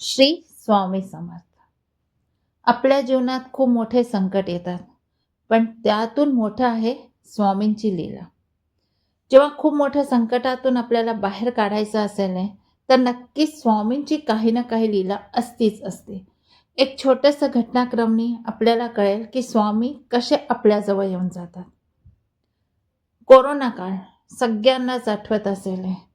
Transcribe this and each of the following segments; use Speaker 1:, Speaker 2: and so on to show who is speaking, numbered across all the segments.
Speaker 1: श्री स्वामी समर्थ. आपल्या जीवनात खूप मोठे संकट येतात पण त्यातून मोठं आहे स्वामींची लीला. जेव्हा खूप मोठ्या संकटातून आपल्याला बाहेर काढायचं असेल तर नक्कीच स्वामींची काही ना काही लीला असतीच असते. एक छोटंसं घटनाक्रमनी आपल्याला कळेल की स्वामी कसे आपल्याजवळ येऊन जातात. कोरोना काळ सगळ्यांनाच आठवत असेल आहे.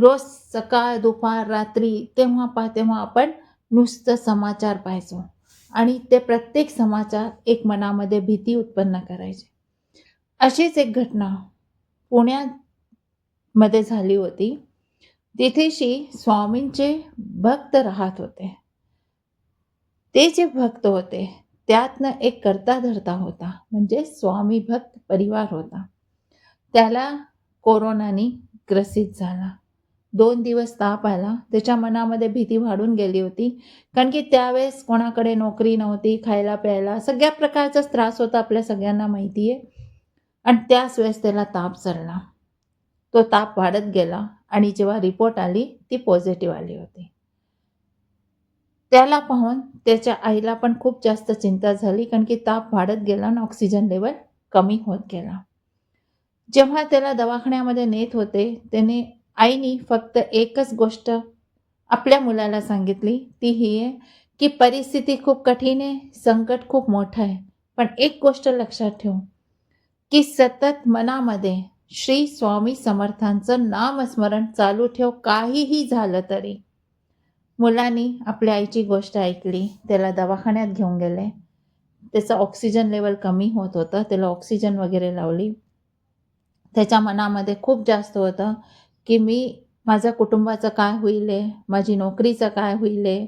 Speaker 1: रोज सकाळ दुपार रात्री तेव्हा पा तेव्हा आपण नुसतं समाचार पाहायचो. आणि ते प्रत्येक समाचार एक मनामध्ये भीती उत्पन्न करायचे. अशीच एक घटना पुण्यामध्ये झाली होती. तिथेशी स्वामींचे भक्त राहत होते. ते जे भक्त होते त्यातनं एक करता धरता होता म्हणजे स्वामी भक्त परिवार होता. त्याला कोरोनाने ग्रसित झाला. दोन दिवस ताप आला. त्याच्या मनामध्ये भीती वाढून गेली होती. कारण की त्यावेळेस कोणाकडे नोकरी नव्हती खायला प्यायला सगळ्या प्रकारचाच त्रास होता आपल्या सगळ्यांना माहिती आहे आणि त्याच वेळेस त्याला ताप चढला तो ताप वाढत गेला आणि जेव्हा रिपोर्ट आली ती पॉझिटिव्ह आली होती. त्याला पाहून त्याच्या आईला पण खूप जास्त चिंता झाली. कारण की ताप वाढत गेला आणि ऑक्सिजन लेवल कमी होत गेला. जेव्हा त्याला दवाखान्यामध्ये नेत होते त्याने आईनी फक्त एकच गोष्ट आपल्या मुलाला सांगितली. ती ही आहे की परिस्थिती खूप कठीण आहे संकट खूप मोठं आहे. पण एक गोष्ट लक्षात ठेव की सतत मनामध्ये श्री स्वामी समर्थांचं नामस्मरण चालू ठेव काहीही झालं तरी. मुलांनी आपल्या आईची गोष्ट ऐकली त्याला दवाखान्यात घेऊन गेले. त्याचं ऑक्सिजन लेवल कमी होत होतं त्याला ऑक्सिजन वगैरे लावली. त्याच्या मनामध्ये खूप जास्त होतं की मी माझ्या कुटुंबाचं काय होईल आहे? माझी नोकरीचं काय होईल आहे?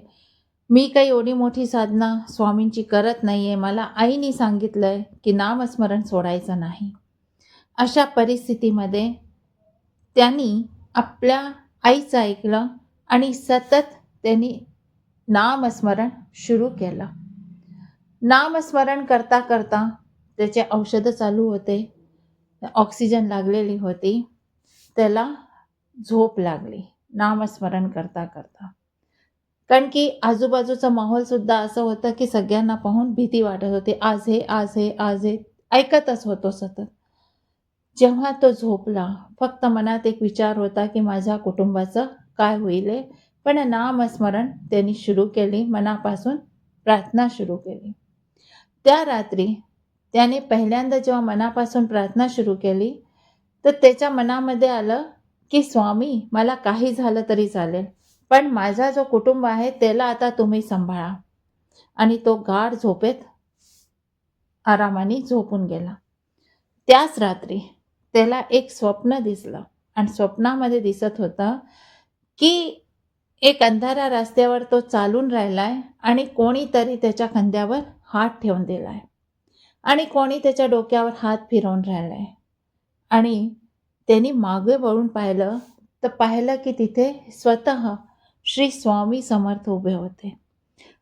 Speaker 1: मी काही एवढी मोठी साधना स्वामींची करत नाही आहे. मला आईने सांगितलं आहे की नामस्मरण सोडायचं नाही. अशा परिस्थितीमध्ये त्यांनी आपल्या आईचं ऐकलं आणि सतत त्यांनी नामस्मरण सुरू केलं. नामस्मरण करता करता त्याचे औषधं चालू होते. ऑक्सिजन लागलेली होती. त्याला झोप लागली. नामस्मरण करता करता. कारण की आजूबाजूचा माहोलसुद्धा असं होतं की सगळ्यांना पाहून भीती वाटत होती. आज हे आज हे आज हे. ऐकतच होतो सतत. जेव्हा तो झोपला फक्त मनात एक विचार होता की माझ्या कुटुंबाचं काय होईल पण नामस्मरण त्यांनी सुरू केली. मनापासून प्रार्थना सुरू केली. त्या रात्री त्याने पहिल्यांदा जेव्हा मनापासून प्रार्थना सुरू केली तर त्याच्या मनामध्ये आलं की स्वामी मला काही झालं तरी चालेल. पण माझा जो कुटुंब आहे त्याला आता तुम्ही सांभाळा. आणि तो गाढ झोपेत आरामाने झोपून गेला. त्याच रात्री त्याला एक स्वप्न दिसलं. आणि स्वप्नामध्ये दिसत होतं की एक अंधारा रस्त्यावर तो चालून राहिलाय आणि कोणीतरी त्याच्या खांद्यावर हात ठेवून दिलाय. आणि कोणी त्याच्या डोक्यावर हात फिरवून राहिलाय. आणि त्यांनी मागे वळून पाहिलं तर पाहिलं की तिथे स्वतः श्री स्वामी समर्थ उभे होते.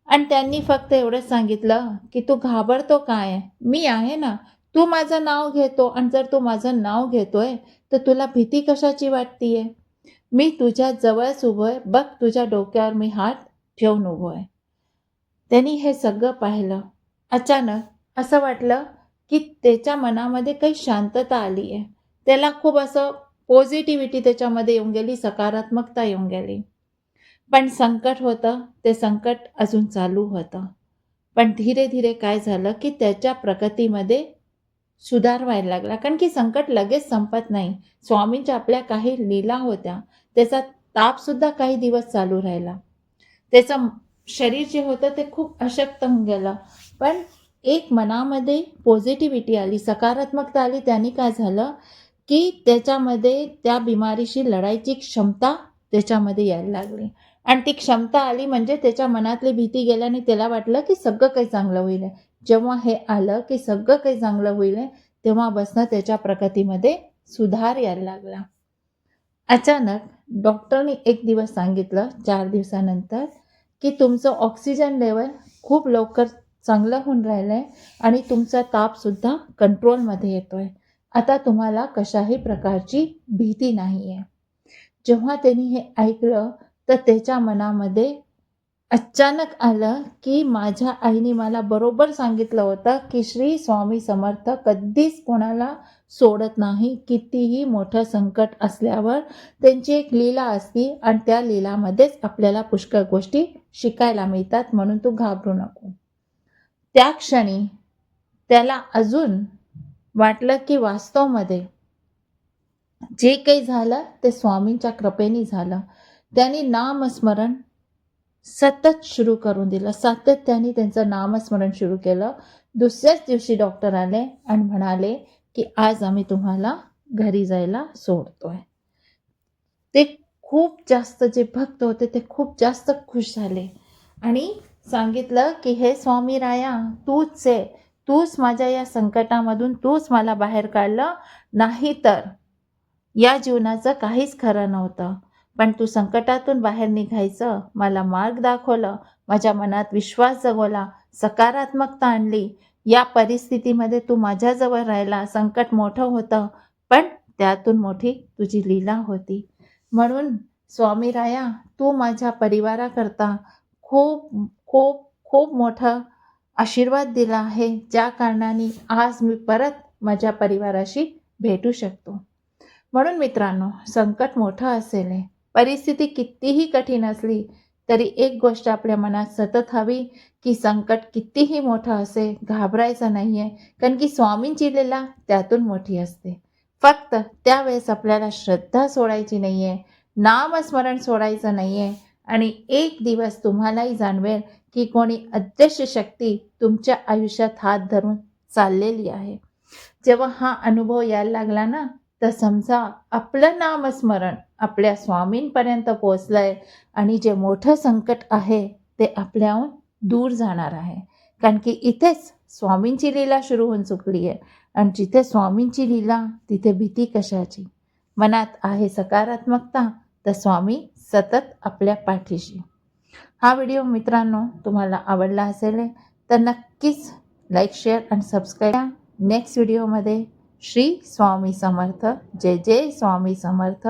Speaker 1: आणि त्यांनी फक्त एवढंच सांगितलं की तू घाबरतो काय? मी आहे ना. तू माझं नाव घेतो आणि जर तू माझं नाव घेतोय तर तुला भीती कशाची वाटतीये? मी तुझ्या जवळच उभं आहे बघ तुझ्या डोक्यावर मी हात ठेवून उभो आहे त्यांनी हे सगळं पाहिलं. अचानक असं वाटलं की त्याच्या मनामध्ये काही शांतता आली आहे त्याला खूप असं पॉझिटिव्हिटी त्याच्यामध्ये येऊन गेली सकारात्मकता येऊन गेली. पण संकट होतं ते संकट अजून चालू होतं. पण धीरे धीरे काय झालं की त्याच्या प्रगतीमध्ये सुधार व्हायला लागला. कारण की संकट लगेच संपत नाही. स्वामींच्या आपल्या काही लीला होत्या. त्याचा तापसुद्धा काही दिवस चालू राहिला. त्याचं शरीर जे होतं ते खूप अशक्त होऊन गेलं. पण एक मनामध्ये पॉझिटिव्हिटी आली सकारात्मकता आली त्यांनी काय झालं? की त्याच्यामध्ये त्या बिमारीशी लढायची क्षमता त्याच्यामध्ये यायला लागली. आणि ती क्षमता आली म्हणजे त्याच्या मनातली भीती गेल्याने त्याला वाटलं की सगळं काही चांगलं होईल. जेव्हा हे आलं की सगळं काही चांगलं होईल तेव्हापासनं त्याच्या प्रगतीमध्ये सुधार यायला लागला. अचानक डॉक्टरने एक दिवस सांगितलं चार दिवसानंतर की तुमचं ऑक्सिजन लेवल खूप लवकर चांगलं होऊन राहिलं आहे आणि तुमचा तापसुद्धा कंट्रोलमध्ये येतो आहे आता तुम्हाला कशाही प्रकारची भीती नाही आहे जेव्हा त्यांनी हे ऐकलं तर त्याच्या मनामध्ये अचानक आलं की माझ्या आईने मला बरोबर सांगितलं होतं की श्री स्वामी समर्थ कधीच कोणाला सोडत नाही कितीही मोठं संकट असल्यावर त्यांची एक लीला असती आणि त्या लीलामध्येच आपल्याला पुष्कळ गोष्टी शिकायला मिळतात म्हणून तू घाबरू नको. त्या क्षणी त्याला अजून वाटलं की वास्तवमध्ये जे काही झालं ते स्वामींच्या कृपेने झालं. त्यांनी नामस्मरण सतत सुरू करून दिलं. सातत्याने त्यांचं नामस्मरण सुरू केलं. दुसऱ्याच दिवशी डॉक्टर आले आणि म्हणाले की आज आम्ही तुम्हाला घरी जायला सोडतोय. ते खूप जास्त जे भक्त होते ते खूप जास्त खुश झाले. आणि सांगितलं की हे स्वामी राया तूच आहे तूच माझ्या या संकटामधून तूच मला बाहेर काढलं नाही तर या जीवनाचं काहीच खरं नव्हतं. पण तू संकटातून बाहेर निघायचं मला मार्ग दाखवलं माझ्या मनात विश्वास जगवला सकारात्मकता आणली. या परिस्थितीमध्ये तू माझ्याजवळ राहिला संकट मोठं होतं पण त्यातून मोठी तुझी लीला होती. म्हणून स्वामी राया तू माझ्या परिवाराकरता खूप खूप खूप मोठं आशीर्वाद दिला आहे. ज्या कारणाने आज मी परत माझ्या परिवाराशी भेटू शकतो. म्हणून मित्रांनो संकट मोठं असेल परिस्थिती कितीही कठीण असली तरी एक गोष्ट आपल्या मनात सतत हवी की संकट कितीही मोठं असे घाबरायचं नाही आहे कारण की स्वामींची लीला त्यातून मोठी असते. फक्त त्यावेळेस आपल्याला श्रद्धा सोडायची नाही आहे नामस्मरण सोडायचं नाही आहे आणि एक दिवस तुम्हालाही जाणवेल की कोणी अदृश्य शक्ती तुमच्या आयुष्यात हात धरून चाललेली आहे. जेव्हा हा अनुभव यायला लागला ना तर समजा आपलं नामस्मरण आपल्या स्वामींपर्यंत पोचलंय आणि जे मोठं संकट आहे ते आपल्याहून दूर जाणार आहे. कारण की इथेच स्वामींची लीला सुरू होऊन चुकली आहे आणि जिथे स्वामींची लीला तिथे भीती कशाची? मनात आहे सकारात्मकता तर स्वामी सतत आपल्या पाठीशी. हा व्हिडिओ मित्रांनो तुम्हाला आवडला असेल तर नक्कीच लाईक शेअर आणि सबस्क्राईब नेक्स्ट व्हिडिओमध्ये श्री स्वामी समर्थ. जय जय स्वामी समर्थ.